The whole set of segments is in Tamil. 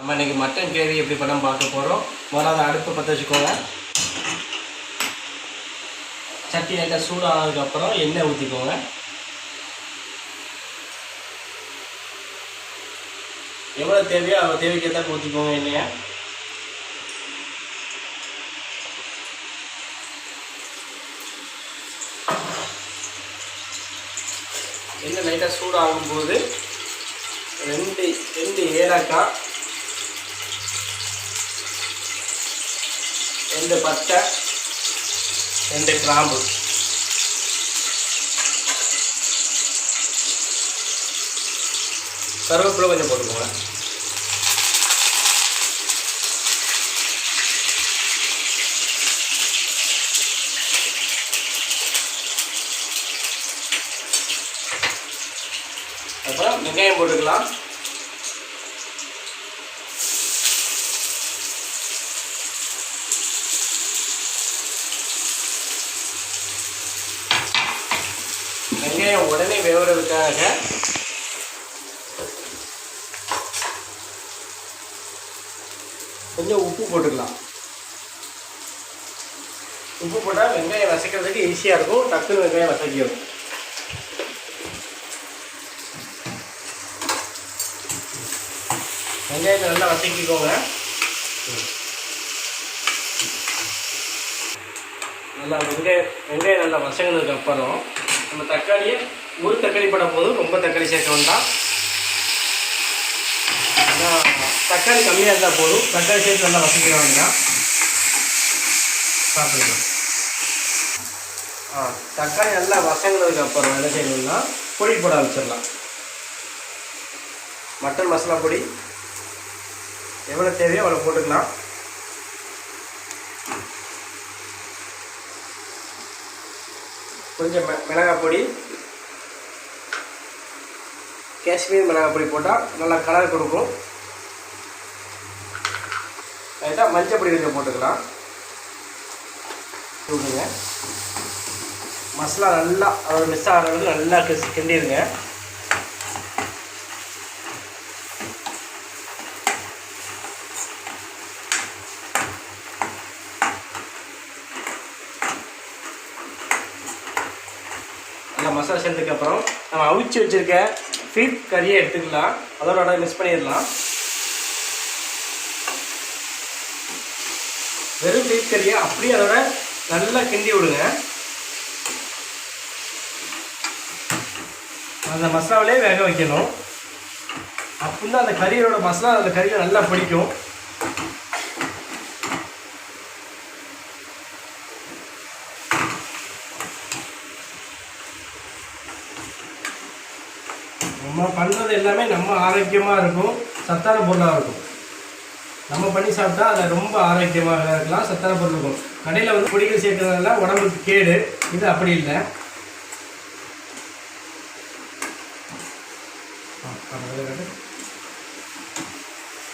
நம்ம இன்றைக்கி மட்டன் கிரேவி எப்படி பண்ண பார்க்க போகிறோம் முதல்ல அடுப்பு பற்ற வச்சுக்கோங்க. சட்டி நல்லா சூடானதுக்கப்புறம் எண்ணெய் ஊற்றிக்கோங்க எவ்வளோ தேவையோ அவ்வளோ தேவைக்கேற்ற ஊற்றிக்கோங்க எண்ணெயை. எண்ணெய் லைட்டாக சூடாகும்போது ரெண்டு ரெண்டு ஏலக்காய் ரெண்டு பட்டை ரெண்டு கிராம்பு. கருவேப்பிலை கொஞ்சம் போட்டுக்கோங்க. அப்புறம் வெங்காயம் போட்டுக்கலாம். வெங்காயம் உடனே வேவுறதுக்காக கொஞ்சம் உப்பு போட்டுக்கலாம். உப்பு போட்டால் வெங்காயம் வசக்கிறதுக்கு ஈஸியாக இருக்கும். டக்குன்னு வெங்காயம் வசக்கிடும் வெங்காயத்தை நல்லா வசக்கிக்கோங்க நல்லா வெங்காயம் வெங்காயம் நல்லா வசங்கினதுக்கு அப்புறம் நம்ம தக்காளியை ஒரு தக்காளி பட போதும் ரொம்ப தக்காளி சேர்க்க வேண்டாம். தக்காளி கம்மியாக இருந்தால் போதும். தக்காளி சேர்த்து நல்லா வசக்கிட வேண்டாம். சாப்பிடுங்க. ஆ தக்காளி நல்லா வசங்கினதுக்கு அப்புறம் என்ன செய்யணும்னா பொடி போட ஆரம்பிச்சிடலாம். மட்டன் மசாலா பொடி. எவ்வளோ தேவையோ அவ்வளோ போட்டுக்கலாம். கொஞ்சம் மிளகாய் பொடி காஷ்மீர் மிளகாய் பொடி போட்டால் நல்லா கலர் கொடுக்கும். லைட்டாக மஞ்சள் பொடி கொஞ்சம் போட்டுக்கலாம். விடுங்க மசாலா நல்லா அதோட மிஸ் ஆகிற நல்லா கிஸ் கிண்டிடுங்க. மசாலா சேர்த்ததுக்கு அப்புறம் நம்ம அவிச்சு வச்சுருக்க ஃபீட் கறியை எடுத்துக்கலாம். அதோட மிக்ஸ் பண்ணிடலாம். வெறும் ஃபீட் கறியை அப்படியே அதோட நல்லா கிண்டி விடுங்க. அந்த மசாலாவிலே வேக வைக்கணும். அப்படின்னா அந்த கறியோட மசாலா அந்த கறியில் நல்லா பிடிக்கும் நம்ம பண்ணுறது எல்லாமே நம்ம ஆரோக்கியமாக இருக்கும் சத்தான பொருளாக இருக்கும். நம்ம பண்ணி சாப்பிட்டா அதை ரொம்ப ஆரோக்கியமாக இருக்கலாம் சத்தான பொருள் இருக்கும். கடையில் வந்து பொடிகள் சேர்க்கறதுனால உடம்புக்கு கேடு இது அப்படி இல்லை.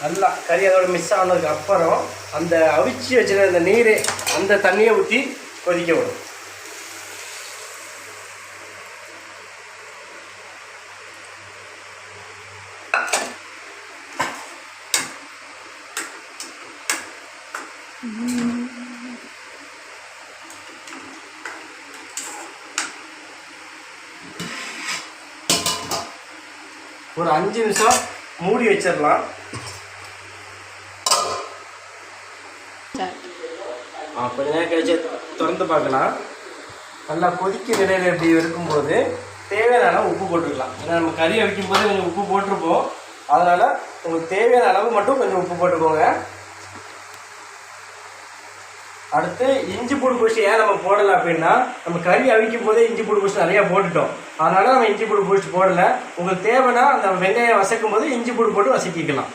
நல்லா கறி அதோட மிஸ் ஆனதுக்கு அப்புறம் அந்த அவிச்சு வச்சுருந்த அந்த நீர் அந்த தண்ணியை ஊற்றி கொதிக்க விடும். ஒரு அஞ்சு நிமிஷம் மூடி வச்சிடலாம். கொஞ்ச நேரம் கழிச்சு திறந்து பார்க்கலாம். நல்லா கொதிக்க நிலையில் இப்படி இருக்கும்போது தேவையான அளவு உப்பு போட்டுக்கலாம். ஏன்னா நம்ம கறி வைக்கும் போது கொஞ்சம் உப்பு போட்டிருப்போம். அதனால் உங்களுக்கு தேவையான அளவு மட்டும் கொஞ்சம் உப்பு போட்டுக்கோங்க. அடுத்து இஞ்சி பூடு பூசி ஏன் நம்ம போடலை அப்படின்னா நம்ம கறி அவிக்கும் போதே இஞ்சி பூடு பூசி நிறையா போட்டுட்டோம். அதனால நம்ம இஞ்சி பூடு பூச்சி போடல. உங்களுக்கு தேவைன்னா அந்த வெங்காயம் வசக்கும் போது இஞ்சி பூடு போட்டு வசக்கிக்கலாம்.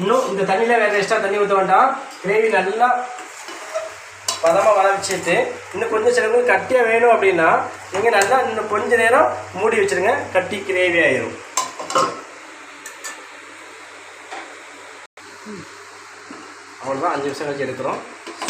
இன்னும் இந்த தண்ணியில் வேறு எக்ஸ்ட்ரா தண்ணி ஊற்ற வேண்டாம். கிரேவி நல்லா பதமாக வர வச்சுட்டு இன்னும் கொஞ்சம் சில கட்டியாக வேணும் அப்படின்னா நீங்கள் நல்லா இன்னும் கொஞ்ச நேரம் மூடி வச்சிருங்க. கட்டி கிரேவி ஆயிரும். அவ்வளோதான் அஞ்சு நிமிஷம் கழிச்சு எடுக்கிறோம்.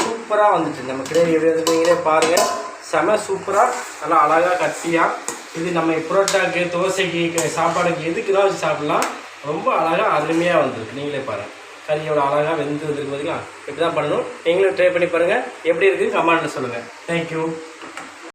சூப்பராக வந்துச்சு. நம்ம கிரேவி எப்படி வந்து நீங்களே பாருங்கள் செம சூப்பராக நல்லா அழகாக கட்டியாக இது நம்ம புரோட்டாக்கு தோசைக்கு சாப்பாடுக்கு எதுக்கு தான் வச்சு சாப்பிட்லாம்? ரொம்ப அழகாக அருமையாக வந்திருக்கு. நீங்களே பாருங்கள் கறியோட அழகாக வெந்து வந்துருக்கு பார்த்தீங்களா இப்படி தான் பண்ணணும். நீங்களும் ட்ரை பண்ணி பாருங்கள் எப்படி இருக்குன்னு கமெண்ட்டில் சொல்லுங்கள் தேங்க்யூ